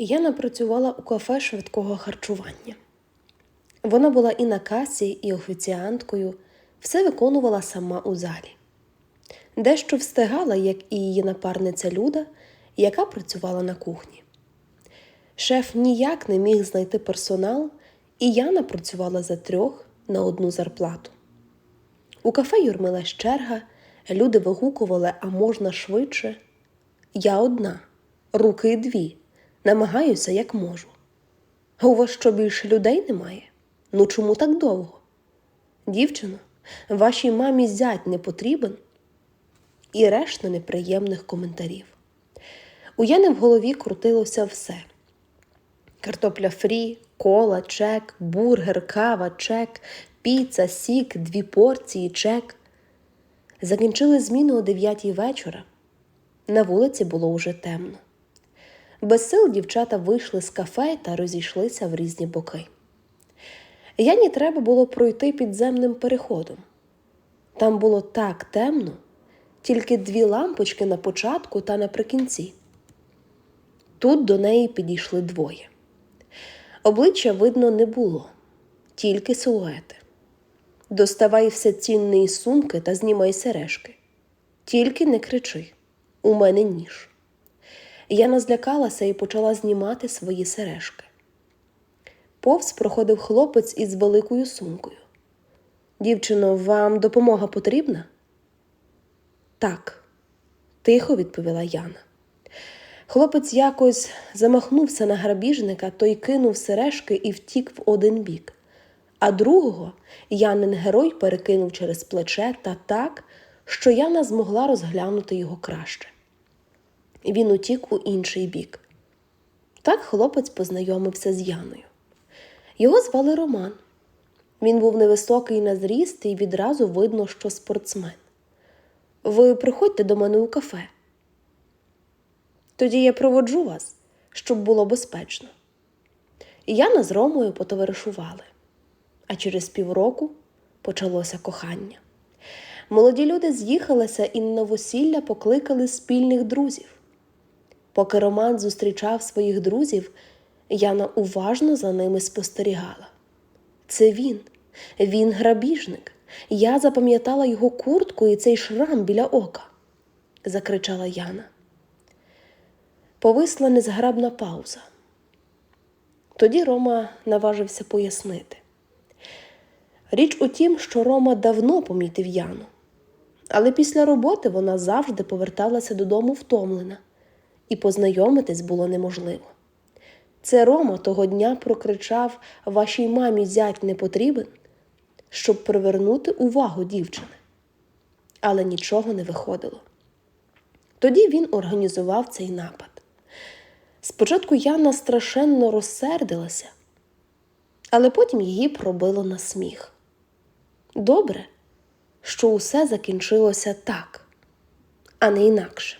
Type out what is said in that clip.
Яна працювала у кафе швидкого харчування. Вона була і на касі, і офіціанткою, все виконувала сама у залі. Дещо встигала, як і її напарниця Люда, яка працювала на кухні. Шеф ніяк не міг знайти персонал, і Яна працювала за трьох на одну зарплату. У кафе юрмилась черга, люди вигукували, а можна швидше. Я одна, руки дві, намагаюся, як можу. А у вас що більше людей немає? Ну чому так довго? Дівчино, вашій мамі зять не потрібен? І решта неприємних коментарів. У Яни в голові крутилося все: картопля фрі, кола, чек, бургер, кава, чек, піца, сік, дві порції, чек. Закінчили зміну о дев'ятій вечора. На вулиці було уже темно. Без сил дівчата вийшли з кафе та розійшлися в різні боки. Яні треба було пройти підземним переходом. Там було так темно, тільки дві лампочки на початку та наприкінці. Тут до неї підійшли двоє. Обличчя видно не було, тільки силуети. Доставай все цінне сумки та знімай сережки. Тільки не кричи, у мене ніж. Яна злякалася і почала знімати свої сережки. Повз проходив хлопець із великою сумкою. Дівчино, вам допомога потрібна? Так, тихо відповіла Яна. Хлопець якось замахнувся на грабіжника, той кинув сережки і втік в один бік, а другого Янин герой перекинув через плече та так, що Яна змогла розглянути його краще. Він утік у інший бік. Так хлопець познайомився з Яною. Його звали Роман. Він був невисокий на зріст і відразу видно, що спортсмен. Ви приходьте до мене у кафе. Тоді я проводжу вас, щоб було безпечно. І Яна з Ромою потоваришували. А через півроку почалося кохання. Молоді люди з'їхалися і на новосілля покликали спільних друзів. Поки Роман зустрічав своїх друзів, Яна уважно за ними спостерігала. Це він, він грабіжник. Я запам'ятала його куртку і цей шрам біля ока, закричала Яна. Повисла незграбна пауза. Тоді Рома наважився пояснити. Річ у тім, що Рома давно помітив Яну, але після роботи вона завжди поверталася додому втомлена, і познайомитись було неможливо. Це Рома того дня прокричав вашій мамі зять не потрібен, щоб привернути увагу дівчини. Але нічого не виходило. Тоді він організував цей напад. Спочатку Яна страшенно розсердилася, але потім її пробило на сміх. Добре, що усе закінчилося так, а не інакше.